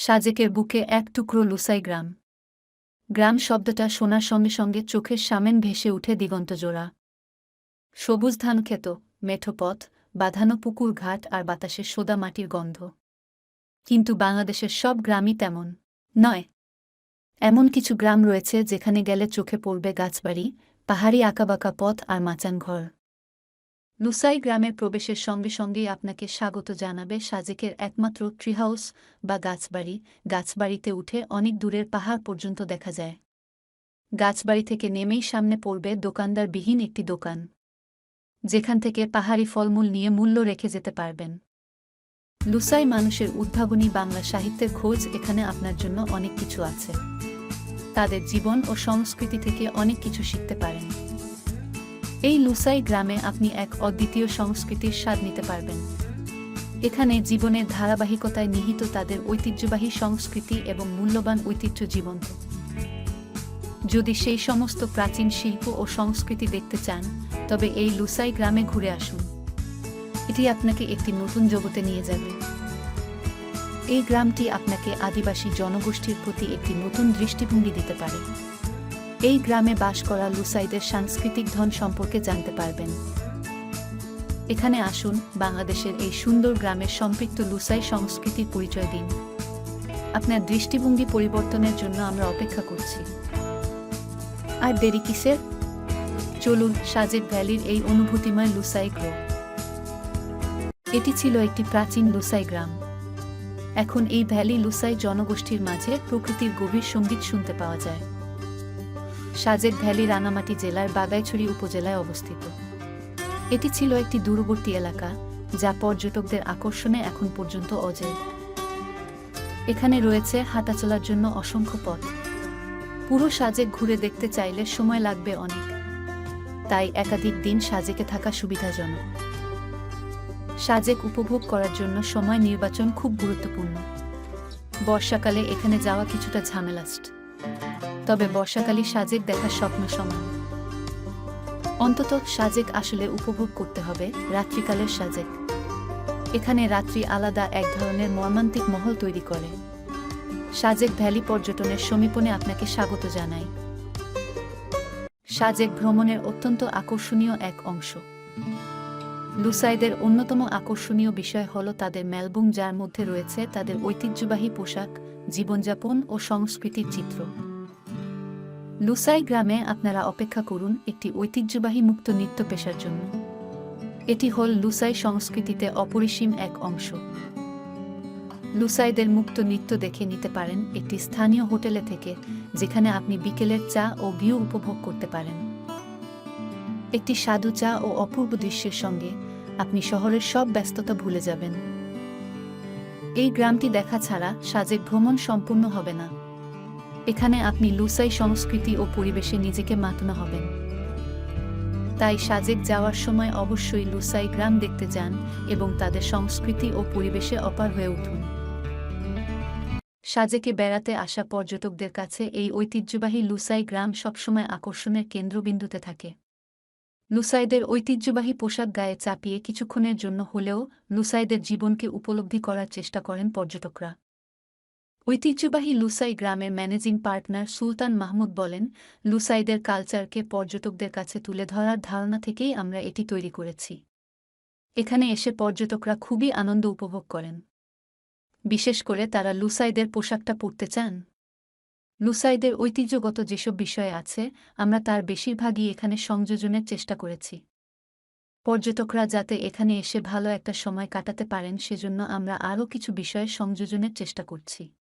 সাজেকের বুকে এক টুকরো লুসাই গ্রাম। গ্রাম শব্দটা শোনার সঙ্গে সঙ্গে চোখের সামেন ভেসে উঠে দিগন্তজোড়া সবুজ ধান ক্ষেত, মেঠো পথ, বাঁধানো পুকুর ঘাট আর বাতাসে সোদা মাটির গন্ধ। কিন্তু বাংলাদেশের সব গ্রামই তেমন নয়। এমন কিছু গ্রাম রয়েছে যেখানে গেলে চোখে পড়বে গাছবাড়ি, পাহাড়ি আঁকাবাঁকা পথ আর মাচান ঘর। লুসাই গ্রামে প্রবেশের সঙ্গে সঙ্গেই আপনাকে স্বাগত জানাবে সাজেকের একমাত্র ট্রি হাউস বা গাছবাড়ি। গাছবাড়িতে উঠে অনেক দূরের পাহাড় পর্যন্ত দেখা যায়। গাছবাড়ি থেকে নেমেই সামনে পড়বে দোকানদারবিহীন একটি দোকান। যেখান থেকে পাহাড়ি ফলমূল নিয়ে মূল্য রেখে যেতে পারবেন। লুসাই মানুষের উদ্ভাবনী বাংলা সাহিত্যের খোঁজ এখানে আপনার জন্য অনেক কিছু আছে। তাদের জীবন ও সংস্কৃতি থেকে অনেক কিছু শিখতে পারেন। এই লুসাই গ্রামে আপনি এক অদ্বিতীয় সংস্কৃতির স্বাদ নিতে পারবেন। এখানে জীবনের ধারাবাহিকতায় নিহিত তাদের ঐতিহ্যবাহী সংস্কৃতি এবং মূল্যবান ঐতিহ্য জীবন্ত। যদি সেই সমস্ত প্রাচীন শিল্প ও সংস্কৃতি দেখতে চান, তবে এই লুসাই গ্রামে ঘুরে আসুন। এটি আপনাকে একটি নতুন জগতে নিয়ে যাবে। এই গ্রামটি আপনাকে আদিবাসী জনগোষ্ঠীর প্রতি একটি নতুন দৃষ্টিভঙ্গি দিতে পারে। এই গ্রামে বাস করা লুসাইদের সাংস্কৃতিক ধন সম্পর্কে জানতে পারবেন। এখানে আসুন, বাংলাদেশের এই সুন্দর গ্রামের সম্পৃক্ত লুসাই সংস্কৃতির পরিচয় দিন। আপনার দৃষ্টিভঙ্গি পরিবর্তনের জন্য আমরা অপেক্ষা করছি। আর দেরি কিসের? চলুন সাজেক ভ্যালির এই অনুভূতিময় লুসাই গ্রো এটি ছিল একটি প্রাচীন লুসাই গ্রাম। এখন এই ভ্যালি লুসাই জনগোষ্ঠীর মাঝে প্রকৃতির গভীর সংগীত শুনতে পাওয়া যায়। সাজেক ভ্যালি রাঙামাটি জেলার বাগাইছড়ি উপজেলায় অবস্থিত। এটি ছিল একটি দূরবর্তী এলাকা, যা পর্যটকদের আকর্ষণে এখন পর্যন্ত অজেয়। এখানে রয়েছে হাঁটাচলার জন্য অসংখ্য পথ। পুরো সাজেক ঘুরে দেখতে চাইলে সময় লাগবে অনেক। তাই একাধিক দিন সাজেকে থাকা সুবিধাজনক। সাজেক উপভোগ করার জন্য সময় নির্বাচন খুব গুরুত্বপূর্ণ। বর্ষাকালে এখানে যাওয়া কিছুটা ঝামেলাস্ট। তবে বর্ষাকালী সাজেক দেখার স্বপ্ন সমান। অন্তত সাজেক আসলে উপভোগ করতে হবে রাত্রিকালের সাজেক। এখানে রাত্রি আলাদা এক ধরনের মর্মান্তিক মহল তৈরি করে। সাজেক ভ্যালি পর্যটনের সমীপনে আপনাকে স্বাগত জানাই। সাজেক ভ্রমণের অত্যন্ত আকর্ষণীয় এক অংশ। লুসাইদের অন্যতম আকর্ষণীয় বিষয় হল তাদের মেলবুং যার মধ্যে রয়েছে তাদের ঐতিহ্যবাহী পোশাক, জীবনযাপন ও সংস্কৃতির চিত্র। লুসাই গ্রামে আপনারা অপেক্ষা করুন একটি ঐতিহ্যবাহী মুক্ত নৃত্য পেশার জন্য। এটি হল লুসাই সংস্কৃতিতে অপরিসীম এক অংশ। লুসাইদের মুক্ত নৃত্য দেখে নিতে পারেন একটি স্থানীয় হোটেলে থেকে, যেখানে আপনি বিকেলের চা ও ভিউ উপভোগ করতে পারেন। একটি সাধু চা ও অপূর্ব দৃশ্যের সঙ্গে আপনি শহরের সব ব্যস্ততা ভুলে যাবেন। এই গ্রামটি দেখা ছাড়া সাজেক ভ্রমণ সম্পূর্ণ হবে না। এখানে আপনি লুসাই সংস্কৃতি ও পরিবেশে নিজেকে মাতানো হবেন। তাই সাজেক যাওয়ার সময় অবশ্যই লুসাই গ্রাম দেখতে যান এবং তাদের সংস্কৃতি ও পরিবেশে অপার হয়ে উঠুন। সাজেকে বেড়াতে আসা পর্যটকদের কাছে এই ঐতিহ্যবাহী লুসাই গ্রাম সবসময় আকর্ষণের কেন্দ্রবিন্দুতে থাকে। লুসাইদের ঐতিহ্যবাহী পোশাক গায়ে চাপিয়ে কিছুক্ষণের জন্য হলেও লুসাইদের জীবনকে উপলব্ধি করার চেষ্টা করেন পর্যটকরা। ঐতিহ্যবাহী লুসাই গ্রামের ম্যানেজিং পার্টনার সুলতান মাহমুদ বলেন, লুসাইদের কালচারকে পর্যটকদের কাছে তুলে ধরার ধারণা থেকেই আমরা এটি তৈরি করেছি। এখানে এসে পর্যটকরা খুবই আনন্দ উপভোগ করেন। বিশেষ করে তারা লুসাইদের পোশাকটা পরতে চান। লুসাইদের ঐতিহ্যগত যেসব বিষয় আছে, আমরা তার বেশিরভাগই এখানে সংযোজনের চেষ্টা করেছি। পর্যটকরা যাতে এখানে এসে ভালো একটা সময় কাটাতে পারেন, সেজন্য আমরা আরও কিছু বিষয়ে সংযোজনের চেষ্টা করছি।